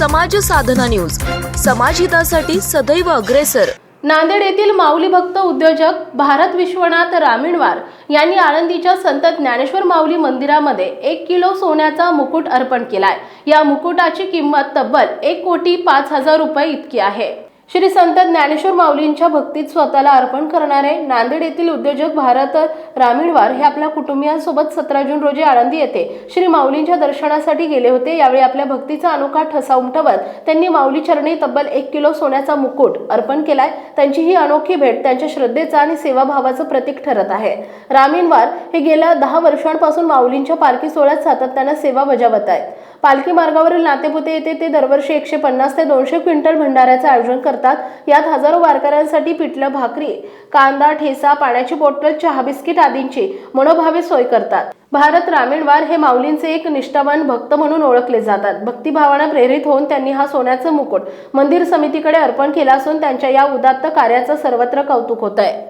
समाज साधना न्यूज. समाजहितासाठी सदैव अग्रेसर. नांदेड येथील माऊली भक्त उद्योजक भारत विश्वनाथ रामीणवार यांनी आळंदीच्या संत ज्ञानेश्वर माऊली मंदिरामध्ये एक किलो सोन्याचा मुकुट अर्पण केलाय. या मुकुटाची किंमत तब्बल एक कोटी पाच हजार रुपये इतकी आहे. श्री संत ज्ञानेश्वर माऊलींच्या भक्तीत स्वतःला अर्पण करणारे नांदेड येथील उद्योजक भारत रामीणवार हे आपल्या कुटुंबियांसोबत सतरा जून रोजी आळंदी येथे श्री माऊलींच्या दर्शनासाठी गेले होते. यावेळी आपल्या भक्तीचा अनोखा ठसा उमटवत त्यांनी माऊली चरणी तब्बल एक किलो सोन्याचा मुकुट अर्पण केलाय. त्यांची ही अनोखी भेट त्यांच्या श्रद्धेचं आणि सेवाभावाचं प्रतीक ठरत आहे. रामीणवार हे गेल्या दहा वर्षांपासून माऊलींच्या पालखी सोहळ्यात सातत्यानं सेवा बजावत आहेत. पालखी मार्गावरील नातेपुते येथे ते दरवर्षी एकशे पन्नास ते दोनशे क्विंटल भंडाऱ्याचं आयोजन करतात. यात हजारो वारकऱ्यांसाठी पिठलं भाकरी कांदा ठेसा पाण्याची बॉटल चहा बिस्किट आदींची मनोभावे सोय करतात. भारत रामीणवार हे माऊलींचे एक निष्ठावान भक्त म्हणून ओळखले जातात. भक्तिभावानं प्रेरित होऊन त्यांनी हा सोन्याचं मुकुट मंदिर समितीकडे अर्पण केला असून त्यांच्या या उदात्त कार्याचं सर्वत्र कौतुक होत आहे